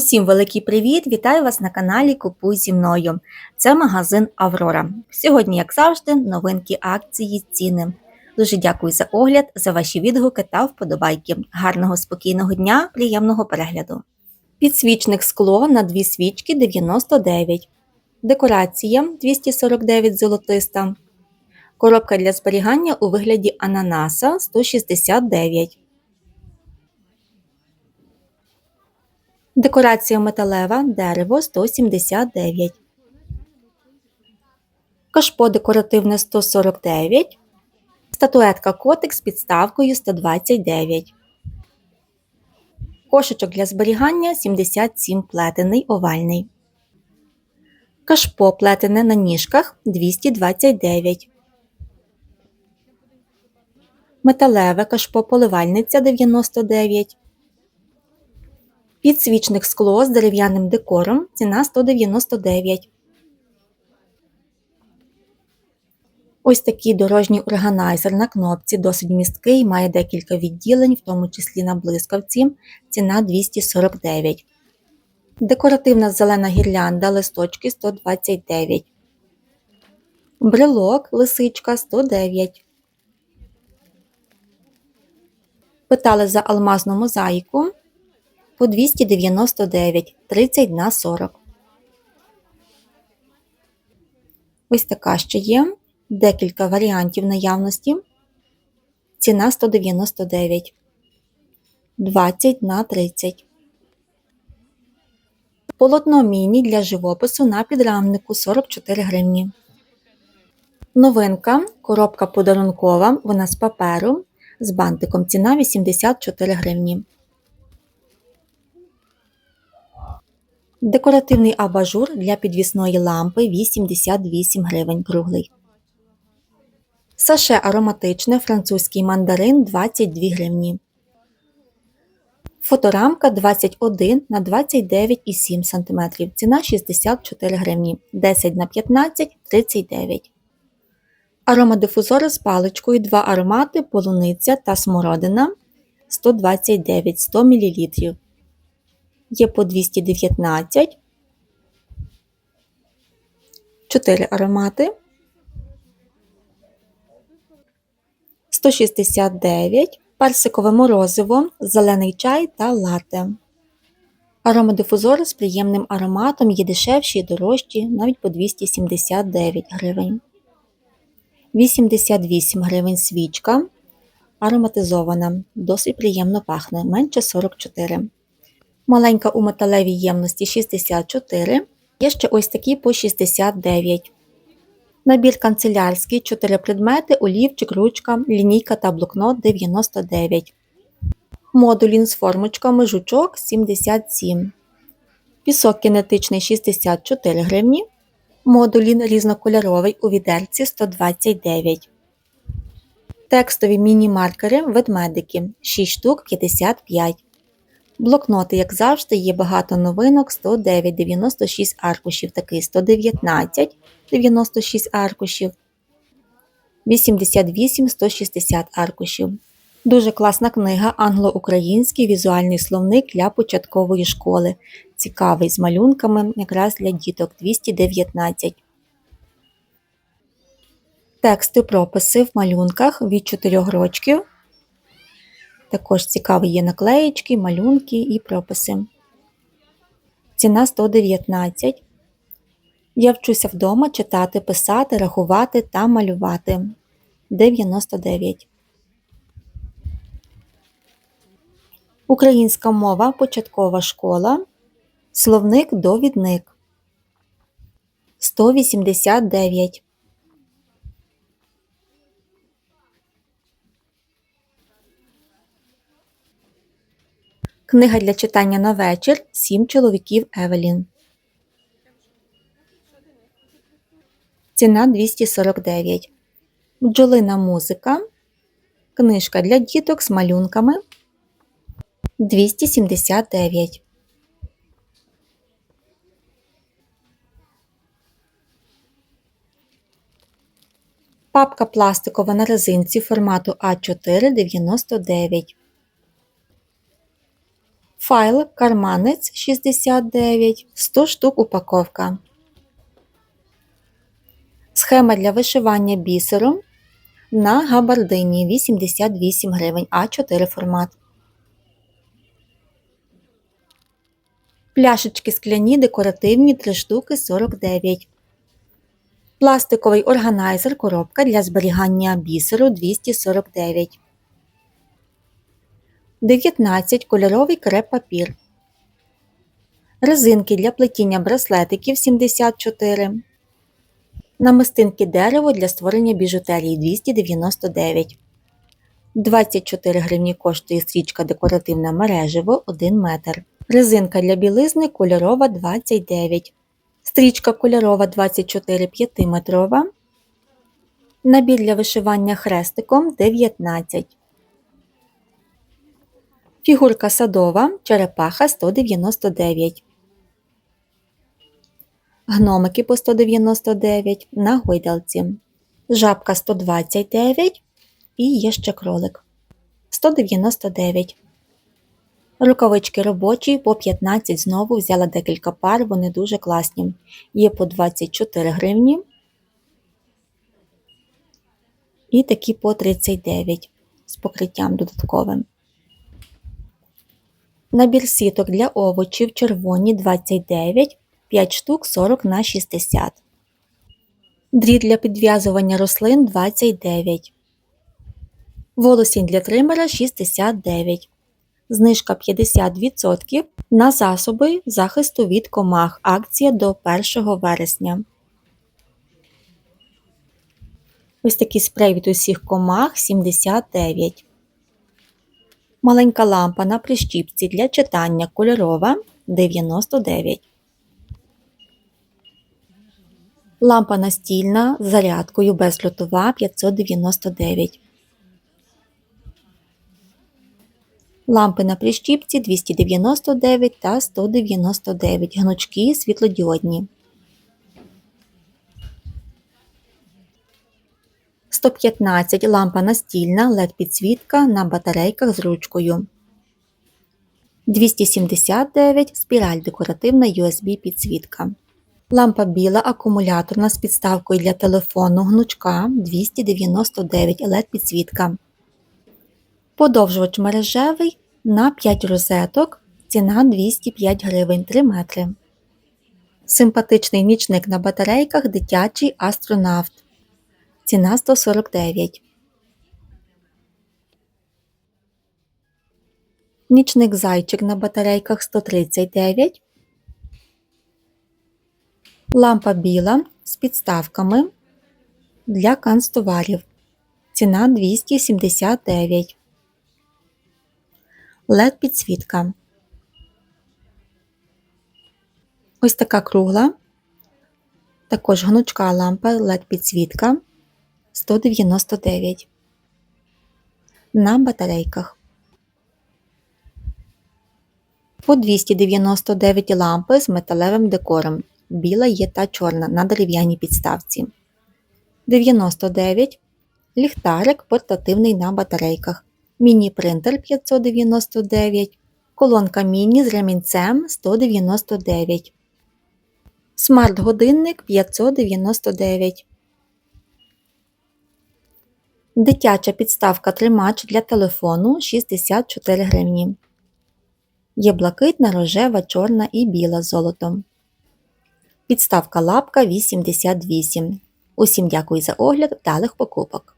Усім великий привіт! Вітаю вас на каналі Купуй зі мною. Це магазин Аврора. Сьогодні, як завжди, новинки акції, ціни. Дуже дякую за огляд, за ваші відгуки та вподобайки. Гарного спокійного дня, приємного перегляду. Підсвічник скло на дві свічки 99. Декорація 249 золотиста. Коробка для зберігання у вигляді ананаса 169. Декорація металева дерево 179. Кашпо декоративне 149. Статуетка котик з підставкою 129. Кошечок для зберігання 77 плетений овальний. Кашпо плетене на ніжках 229. Металеве кашпо поливальниця 99. Підсвічник скло з дерев'яним декором. Ціна 199. Ось такий дорожній органайзер на кнопці, досить місткий, має декілька відділень, в тому числі на блискавці. Ціна 249. Декоративна зелена гірлянда листочки 129. Брелок лисичка 109. Питали за алмазну мозаїку по 299 30 на 40. Ось така ще є. Декілька варіантів наявності. Ціна 199 20 на 30. Полотно міні для живопису на підрамнику 44 гривні. Новинка. Коробка подарункова. Вона з паперу. З бантиком ціна 84 гривні. Декоративний абажур для підвісної лампи 88 гривень круглий. Саше ароматичне французький мандарин 22 гривні. Фоторамка 21 на 29,7 см. Ціна 64 гривні. 10 на 15 39 Аромадифузори з паличкою 2 аромати полуниця та смородина 129 100 мл є по 219, 4 аромати, 169, персикове морозиво, зелений чай та латте. Аромадифузори з приємним ароматом є дешевші і дорожчі навіть по 279 гривень. 88 гривень свічка. Ароматизована, досить приємно пахне, менше 44 маленька у металевій ємності 64. Є ще ось такі по 69. Набір канцелярський 4 предмети, олівчик, ручка, лінійка та блокнот 99. Модулін з формочками жучок 77. Пісок кінетичний 64 гривні. Модулін різнокольоровий у відерці 129. Текстові міні-маркери ведмедики 6 штук 55. Блокноти, як завжди, є багато новинок 109, 96 аркушів, такий 119, 96 аркушів, 88, 160 аркушів. Дуже класна книга англо-український візуальний словник для початкової школи. Цікавий з малюнками якраз для діток 219. Тексти прописи в малюнках від 4 рочків також цікаві є наклеєчки, малюнки і прописи. Ціна 119. Я вчуся вдома читати, писати, рахувати та малювати 99. Українська мова початкова школа. Словник довідник 189. Книга для читання на вечір Сім чоловіків Евелін. Ціна 249. Бджолина музика. Книжка для діток з малюнками 279. Папка пластикова на резинці формату А4 99. Файл карманець 69, 100 штук упаковка. Схема для вишивання бісером на габардині 88 гривень А4 формат. Пляшечки скляні декоративні 3 штуки 49. Пластиковий органайзер коробка для зберігання бісеру 249. 19 кольоровий креп-папір. Резинки для плетіння браслетиків 74. Намистинки дерево для створення біжутерії 299. 24 гривні коштує стрічка декоративна мережево 1 метр. Резинка для білизни кольорова 29. Стрічка кольорова 24 5-метрова. Набір для вишивання хрестиком 19. Фігурка садова черепаха 199. Гномики по 199 на гойдалці. Жабка 129 і є ще кролик 199. Рукавички робочі по 15 знову взяла декілька пар, вони дуже класні. Є по 24 гривні. І такі по 39 з покриттям додатковим. Набір сіток для овочів червоні 29, 5 штук 40 на 60. Дріт для підв'язування рослин 29. Волосінь для тримера 69. Знижка 50% на засоби захисту від комах. Акція до 1 вересня. Ось такий спрей від усіх комах 79. Маленька лампа на прищіпці для читання кольорова 99. Лампа настільна з зарядкою безлютова 599. Лампи на прищіпці 299 та 199. Гнучки світлодіодні. 115 лампа настільна LED підсвітка на батарейках з ручкою. 279 спіраль декоративна USB підсвітка. Лампа біла акумуляторна з підставкою для телефону гнучка 299 LED підсвітка. Подовжувач мережевий на 5 розеток. Ціна 205 гривень 3 метри. Симпатичний нічник на батарейках дитячий астронавт. Ціна 149. Нічник зайчик на батарейках 139. Лампа біла з підставками для канцтоварів. Ціна 279. LED підсвітка. Ось така кругла. Також гнучка лампа LED підсвітка 199 на батарейках. По 299 лампи з металевим декором. Біла є та чорна на дерев'яній підставці. 99 ліхтарик портативний на батарейках. Міні-принтер 599, колонка міні з ремінцем 199. Смарт-годинник 599. Дитяча підставка тримач для телефону 64 гривні. Є блакитна, рожева, чорна і біла з золотом. Підставка лапка 88. Усім дякую за огляд, вдалих покупок!